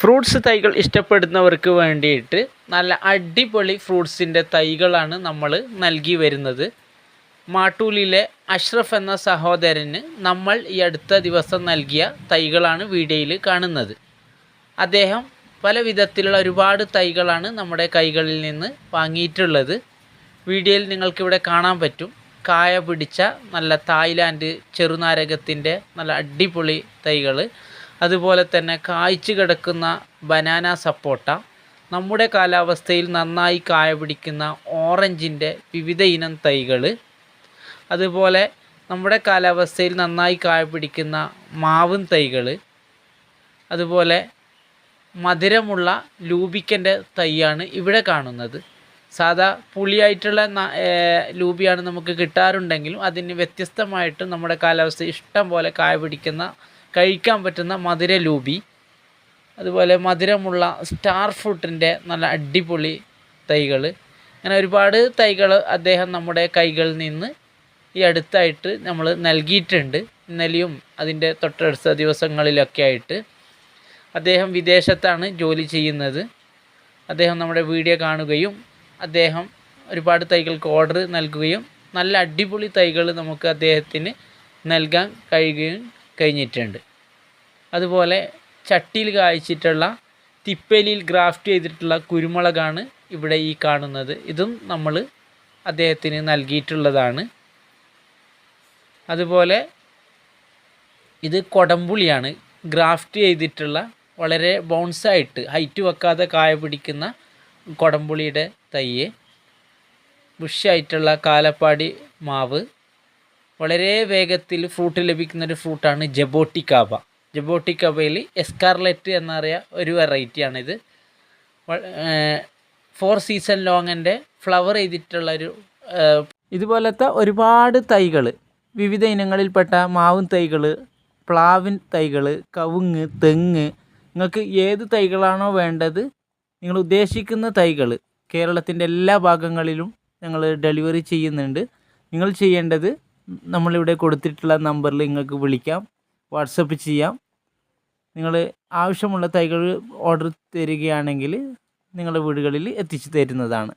Fruits തൈകൾ ഇഷ്ടപ്പെടുന്നവർക്ക് വേണ്ടിയിട്ട് നല്ല അടിപൊളി ഫ്രൂട്ട്സിന്റെ തൈകളാണ് നമ്മൾ നൽകി വരുന്നത്. മാട്ടൂലിലെ അഷ്റഫ് എന്ന സഹോദരന് നമ്മൾ ഈ അടുത്ത ദിവസം നൽകിയ തൈകളാണ് വീഡിയോയിൽ കാണുന്നത്. അദ്ദേഹം പല വിധത്തിലുള്ള ഒരുപാട് തൈകളാണ് നമ്മുടെ കൈകളിൽ നിന്ന് വാങ്ങിയിട്ടുള്ളത്. വീഡിയോയിൽ നിങ്ങൾക്കിവിടെ കാണാൻ പറ്റും. കായ പിടിച്ച നല്ല തായ്ലാൻഡ് ചെറുനാരകത്തിന്റെ നല്ല അടിപൊളി തൈകൾ അതുപോലെ തന്നെ കായ്ച്ചു കിടക്കുന്ന ബനാന സപ്പോട്ട നമ്മുടെ കാലാവസ്ഥയിൽ നന്നായി കായ പിടിക്കുന്ന ഓറഞ്ചിന്റെ വിവിധ ഇനം തൈകൾ അതുപോലെ നമ്മുടെ കാലാവസ്ഥയിൽ നന്നായി കായ പിടിക്കുന്ന മാവും തൈകൾ അതുപോലെ മധുരമുള്ള ലൂബിക്കന്റെ തൈയാണ് ഇവിടെ കാണുന്നത്. സാധാ പുളിയായിട്ടുള്ള ലൂബിയാണ് നമുക്ക് കിട്ടാറുണ്ടെങ്കിലും അതിന് വ്യത്യസ്തമായിട്ട് നമ്മുടെ കാലാവസ്ഥ ഇഷ്ടം പോലെ കായ പിടിക്കുന്ന കഴിക്കാൻ പറ്റുന്ന മധുര ലൂബി അതുപോലെ മധുരമുള്ള സ്റ്റാർ ഫ്രൂട്ടിന്റെ നല്ല അടിപൊളി തൈകൾ അങ്ങനെ ഒരുപാട് തൈകൾ അദ്ദേഹം നമ്മുടെ കൈകളിൽ നിന്ന് ഈ അടുത്തായിട്ട് നമ്മൾ നൽകിയിട്ടുണ്ട്. ഇന്നലെയും അതിന്റെ തൊട്ടടുത്ത ദിവസങ്ങളിലൊക്കെ ആയിട്ട് അദ്ദേഹം വിദേശത്താണ് ജോലി ചെയ്യുന്നത്. അദ്ദേഹം നമ്മുടെ വീഡിയോ കാണുകയും അദ്ദേഹം ഒരുപാട് തൈകൾക്ക് ഓർഡർ നൽകുകയും നല്ല അടിപൊളി തൈകൾ നമുക്ക് അദ്ദേഹത്തിന് നൽകാൻ കഴിയുകയും കഴിഞ്ഞിട്ടുണ്ട്. അതുപോലെ ചട്ടിയിൽ കായ്ച്ചിട്ടുള്ള തിപ്പലിയിൽ ഗ്രാഫ്റ്റ് ചെയ്തിട്ടുള്ള കുരുമുളകാണ് ഇവിടെ ഈ കാണുന്നത്. ഇതും നമ്മൾ അദ്ദേഹത്തിന് നൽകിയിട്ടുള്ളതാണ്. അതുപോലെ ഇത് കൊടംപുളിയാണ്. ഗ്രാഫ്റ്റ് ചെയ്തിട്ടുള്ള വളരെ ബൗൺസായിട്ട് ഹൈറ്റ് വെക്കാതെ കായ പിടിക്കുന്ന കൊടംപുളിയുടെ തയ്യ് ബുഷായിട്ടുള്ള കാലപ്പാടി മാവ്. വളരെ വേഗത്തിൽ ഫ്രൂട്ട് ലഭിക്കുന്ന ഒരു ഫ്രൂട്ടാണ് ജബോട്ടിക്കാബ ജബോട്ടിക്കാബയിൽ എസ്കാർലെറ്റ് എന്നറിയ ഒരു വെറൈറ്റിയാണിത്. ഫോർ സീസൺ ലോങ്ങിന്റെ ഫ്ലവർ ചെയ്തിട്ടുള്ള ഒരു ഇതുപോലത്തെ ഒരുപാട് തൈകൾ വിവിധ ഇനങ്ങളിൽപ്പെട്ട മാവും തൈകൾ പ്ലാവിൻ തൈകൾ കവുങ്ങ് തെങ്ങ് നിങ്ങൾക്ക് ഏത് തൈകളാണോ വേണ്ടത് നിങ്ങൾ ഉദ്ദേശിക്കുന്ന തൈകൾ കേരളത്തിന്റെ എല്ലാ ഭാഗങ്ങളിലും ഞങ്ങൾ ഡെലിവറി ചെയ്യുന്നുണ്ട്. നിങ്ങൾ ചെയ്യേണ്ടത് നമ്മളിവിടെ കൊടുത്തിട്ടുള്ള നമ്പറിൽ നിങ്ങൾക്ക് വിളിക്കാം. വാട്സപ്പ് ചെയ്യാം. നിങ്ങൾ ആവശ്യമുള്ള തൈകൾ ഓർഡർ തരികയാണെങ്കിൽ നിങ്ങളുടെ വീടുകളിൽ എത്തിച്ചു തരുന്നതാണ്.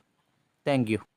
താങ്ക്